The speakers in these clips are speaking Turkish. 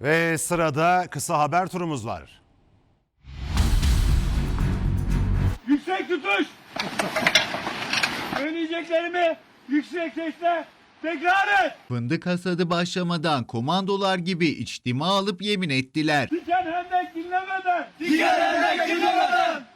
Ve sırada kısa haber turumuz var. Yüksek tutuş. Söyleyeceklerimi yüksek sesle tekrar et. Fındık hasadı başlamadan komandolar gibi içtima alıp yemin ettiler. Diken hendek dinlemeden. Diken hendek.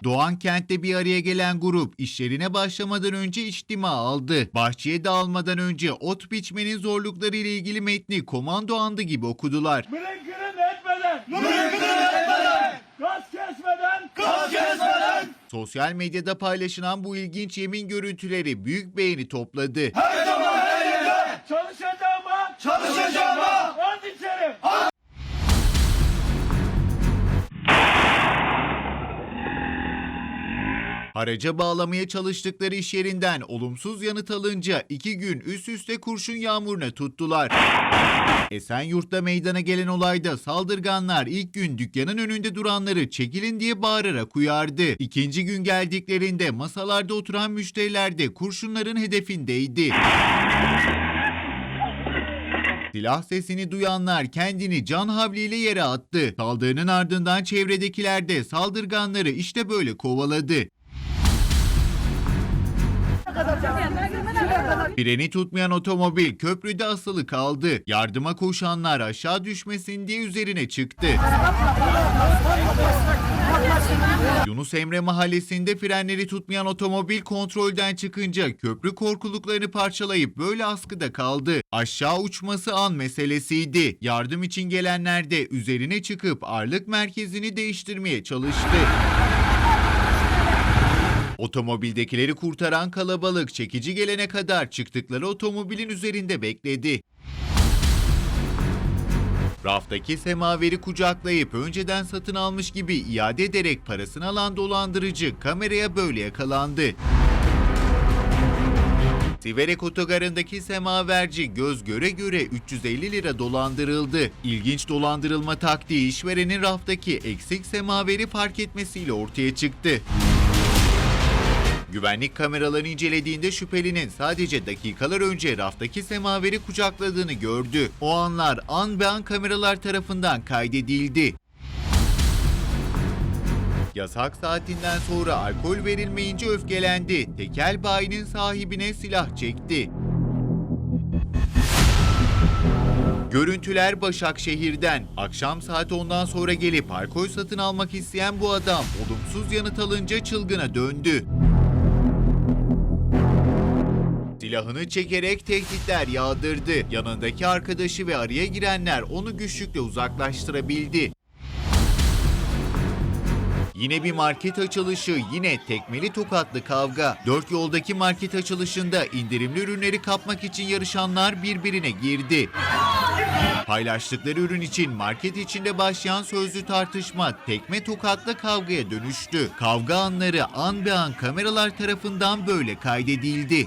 Doğan kentte bir araya gelen grup işlerine başlamadan önce içtima aldı. Bahçeye dağılmadan önce ot biçmenin zorlukları ile ilgili metni komando andı gibi okudular. Mırın kırın etmeden. Mırın kırın etmeden. Gaz kesmeden. Gaz kesmeden. Sosyal medyada paylaşılan bu ilginç yemin görüntüleri büyük beğeni topladı. Her zaman her yerde. Çalışacağım ha. Çalışacağım Haraca bağlamaya çalıştıkları iş yerinden olumsuz yanıt alınca iki gün üst üste kurşun yağmuruna tuttular. Esenyurt'ta meydana gelen olayda saldırganlar ilk gün dükkanın önünde duranları çekilin diye bağırarak uyardı. İkinci gün geldiklerinde masalarda oturan müşteriler de kurşunların hedefindeydi. Silah sesini duyanlar kendini can havliyle yere attı. Saldırının ardından çevredekiler de saldırganları işte böyle kovaladı. Freni tutmayan otomobil köprüde asılı kaldı. Yardıma koşanlar aşağı düşmesin diye üzerine çıktı. Yunus Emre mahallesinde frenleri tutmayan otomobil kontrolden çıkınca köprü korkuluklarını parçalayıp böyle askıda kaldı. Aşağı uçması an meselesiydi. Yardım için gelenler de üzerine çıkıp ağırlık merkezini değiştirmeye çalıştı. Otomobildekileri kurtaran kalabalık çekici gelene kadar çıktıkları otomobilin üzerinde bekledi. Raftaki semaveri kucaklayıp önceden satın almış gibi iade ederek parasını alan dolandırıcı kameraya böyle yakalandı. Siverek otogarındaki semaverci göz göre göre 350 lira dolandırıldı. İlginç dolandırılma taktiği işverenin raftaki eksik semaveri fark etmesiyle ortaya çıktı. Güvenlik kameralarını incelediğinde şüphelinin sadece dakikalar önce raftaki semaveri kucakladığını gördü. O anlar an be an kameralar tarafından kaydedildi. Yasak saatinden sonra alkol verilmeyince öfkelendi. Tekel bayinin sahibine silah çekti. Görüntüler Başakşehir'den. Akşam saat 10'dan sonra gelip alkol satın almak isteyen bu adam olumsuz yanıt alınca çılgına döndü. Silahını çekerek tehditler yağdırdı. Yanındaki arkadaşı ve araya girenler onu güçlükle uzaklaştırabildi. Yine bir market açılışı, yine tekmeli tokatlı kavga. Dört yoldaki market açılışında indirimli ürünleri kapmak için yarışanlar birbirine girdi. Paylaştıkları ürün için market içinde başlayan sözlü tartışma tekme tokatla kavgaya dönüştü. Kavga anları an be an kameralar tarafından böyle kaydedildi.